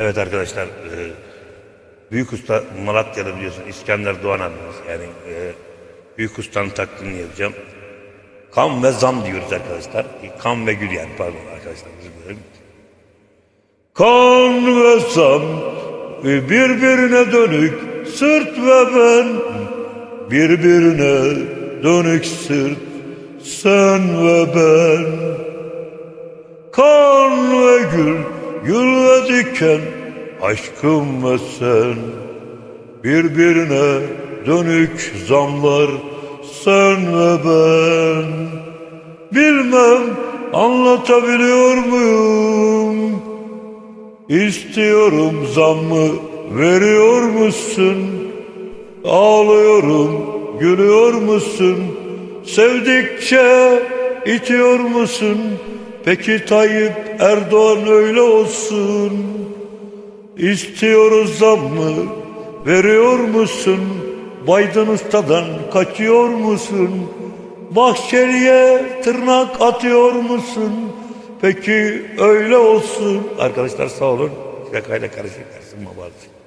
Evet arkadaşlar, e, Büyük Usta Malatya'da biliyorsun İskender Doğan abimiz. Yani e, Büyük Usta'nın taklidini yapacağım. Kan ve zam diyoruz arkadaşlar. E, Kan ve gül yani pardon arkadaşlar. Kan ve zam e, birbirine dönük sırt ve ben birbirine dönük sırt sen ve ben kan ve gül gül ve diken aşkım ve sen birbirine dönük zamlar sen ve ben bilmem anlatabiliyor muyum İstiyorum zammı veriyor musun? Ağlıyorum, gülüyor musun? Sevdikçe itiyor musun? Peki Tayyip Erdoğan öyle olsun. İstiyoruz zammı veriyor musun? Biden Usta'dan kaçıyor musun? Bahçeli'ye tırnak atıyor musun? Peki öyle olsun. Arkadaşlar sağ olun. Şakayla karışık karışık